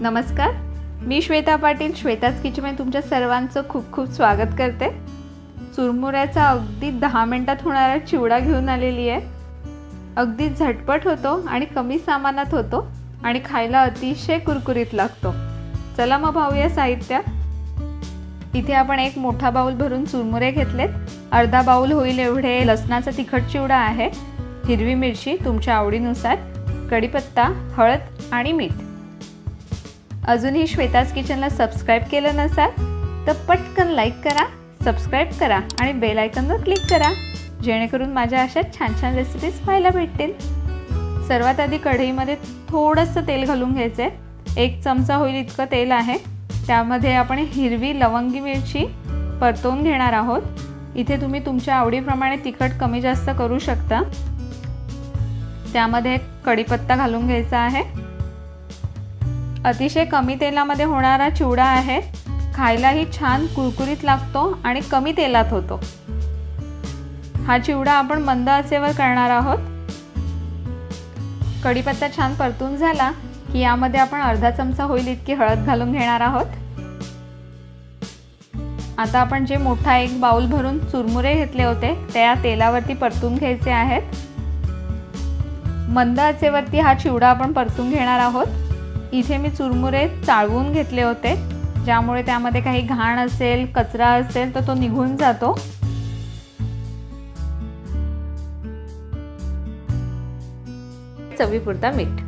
नमस्कार. मी श्वेता पाटील श्वेताच किचनमध्ये तुमच्या सर्वांचं खूप खूप स्वागत करते. चुरमुऱ्याचा अगदी दहा मिनटात होणारा चिवडा घेऊन आलेली आहे. अगदी झटपट होतो आणि कमी सामानात होतो आणि खायला अतिशय कुरकुरीत लागतो. चला मग पाहूया साहित्य. इथे आपण एक मोठा बाऊल भरून चुरमुरे घेतलेत. अर्धा बाऊल होईल एवढे. लसणाचा तिखट चिवडा आहे. हिरवी मिरची तुमच्या आवडीनुसार. कढीपत्ता हळद आणि मीठ. अजूनही श्वेताज किचनला सबस्क्राईब केलं नसाल तर पटकन लाईक करा सबस्क्राईब करा आणि बेल आयकनवर क्लिक करा. जेणेकरून माझ्या अशा छान छान रेसिपीज पाहायला भेटतील. सर्वात आधी कढईमध्ये थोडंसं तेल घालून घ्यायचं आहे एक चमचा होईल इतकं तेल आहे. त्यामध्ये आपण हिरवी लवंगी मिरची परतवून घेणार आहोत. इथे तुम्ही तुमच्या आवडीप्रमाणे तिखट कमी जास्त करू शकता. त्यामध्ये कढीपत्ता घालून घ्यायचा आहे. अतिशय कमी तेलामध्ये होणारा चिवडा आहे. खायलाही छान कुरकुरीत लागतो आणि कमी तेलात होतो. हा चिवडा आपण मंद आचेवर करणार आहोत. कढीपत्ता छान परतून झाला की यामध्ये आपण अर्धा चमचा होईल इतकी हळद घालून घेणार आहोत. आता आपण जे मोठा एक बाउल भरून चुरमुरे घेतले होते त्या तेलावरती परतून घ्यायचे आहेत. मंद आचेवरती हा चिवडा आपण परतून घेणार आहोत. इथे मी चुरमुरे चाळवून घेतले होते. ज्यामुळे त्यामध्ये काही घाण असेल कचरा असेल तर तो निघून जातो. चवीपुरता मीठ.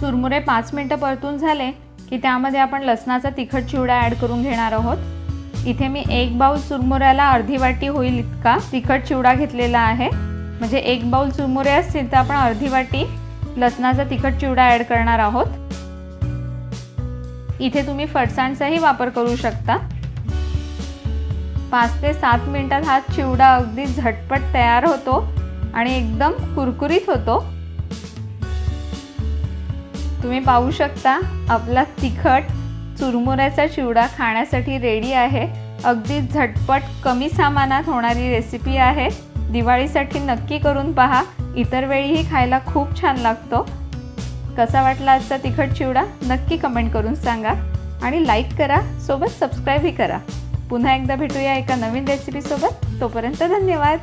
चुरमुरे पाच मिनटं परतून झाले की त्यामध्ये आपण लसणाचा तिखट चिवडा ॲड करून घेणार आहोत. इथे मी एक बाऊल चुरमुऱ्याला अर्धी वाटी होईल इतका तिखट चिवडा घेतलेला आहे. म्हणजे एक बाऊल चुरमुरे असतील तर आपण अर्धी वाटी लसणाचा तिखट चिवडा ॲड करणार आहोत. इथे तुम्ही फरसाणचाही वापर करू शकता. पाच ते सात मिनिटात हा चिवडा अगदी झटपट तयार होतो आणि एकदम कुरकुरीत होतो. तुम्ही पाहू शकता आपला तिखट चुरमुऱ्याचा चिवडा खाण्यासाठी रेडी आहे. अगदी झटपट कमी सामानात होणारी रेसिपी आहे. दिवाळीसाठी नक्की करून पहा. इतर वेळीही खायला खूप छान लागतो. कसा वाटला आजचा तिखट चिवडा? नक्की कमेंट करून सांगा. आणि लाईक करा सोबत सबस्क्राईबही करा. पुन्हा एकदा भेटूया एका नवीन रेसिपीसोबत तोपर्यंत धन्यवाद.